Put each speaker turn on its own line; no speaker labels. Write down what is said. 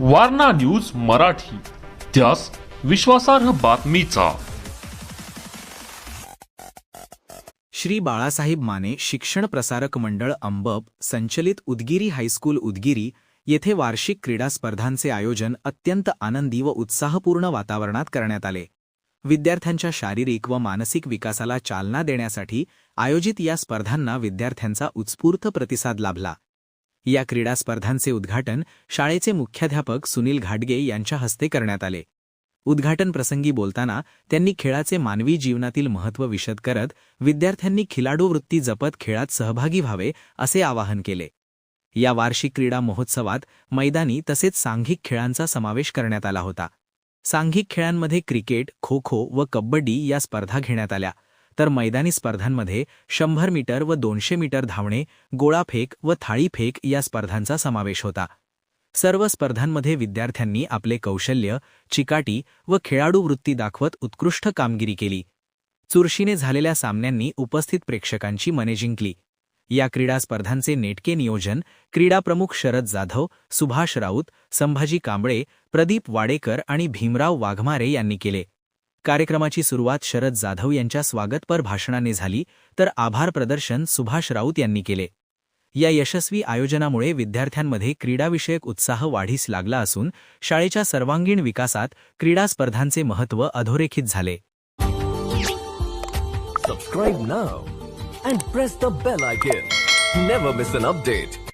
Warna news Marathi त्यास विश्वासार्ह बातमीचा.
श्री बाळासाहेब माने शिक्षण प्रसारक मंडळ अंबब संचलित उदगिरी हायस्कूल उदगिरी येथे वार्षिक क्रीडा स्पर्धांचे आयोजन अत्यंत आनंदी व उत्साहपूर्ण वातावरणात करण्यात आले. विद्यार्थ्यांच्या शारीरिक व मानसिक विकासाला चालना देण्यासाठी आयोजित या स्पर्धांना विद्यार्थ्यांचा उत्स्फूर्त प्रतिसाद लाभला. या क्रीडा स्पर्धांचे उद्घाटन शाळेचे मुख्याध्यापक सुनील घाटगे यांच्या हस्ते करण्यात आले. उद्घाटन प्रसंगी बोलताना त्यांनी खेळाचे मानवी जीवनातील महत्त्व विशद करत विद्यार्थ्यांनी खिलाडू वृत्ती जपत खेळात सहभागी व्हावे असे आवाहन केले. या वार्षिक क्रीडा महोत्सवात मैदानी तसेच सांघिक खेळांचा समावेश करण्यात आला होता. सांघिक खेळांमध्ये क्रिकेट खो खो व कबड्डी या स्पर्धा घेण्यात आल्या. तर मैदानी स्पर्धांमध्ये शंभर मीटर व दोनशे मीटर धावणे गोळाफेक व थाळीफेक या स्पर्धांचा समावेश होता. सर्व स्पर्धांमध्ये विद्यार्थ्यांनी आपले कौशल्य चिकाटी व खेळाडू वृत्ती दाखवत उत्कृष्ट कामगिरी केली. चुरशीने झालेल्या सामन्यांनी उपस्थित प्रेक्षकांची मने जिंकली. या क्रीडा स्पर्धांचे नेटके नियोजन क्रीडाप्रमुख शरद जाधव सुभाष राऊत संभाजी कांबळे प्रदीप वाडेकर आणि भीमराव वाघमारे यांनी केले. कार्यक्रमाची सुरुवात शरद जाधव यांच्या स्वागतपर भाषणाने झाली तर आभार प्रदर्शन सुभाष राऊत यांनी केले. या यशस्वी आयोजनामुळे विद्यार्थ्यांमध्ये क्रीडाविषयक उत्साह वाढीस लागला असून शाळेच्या सर्वांगीण विकासात क्रीडा स्पर्धांचे महत्त्व अधोरेखित झाले.
Subscribe now and press the bell icon never miss an update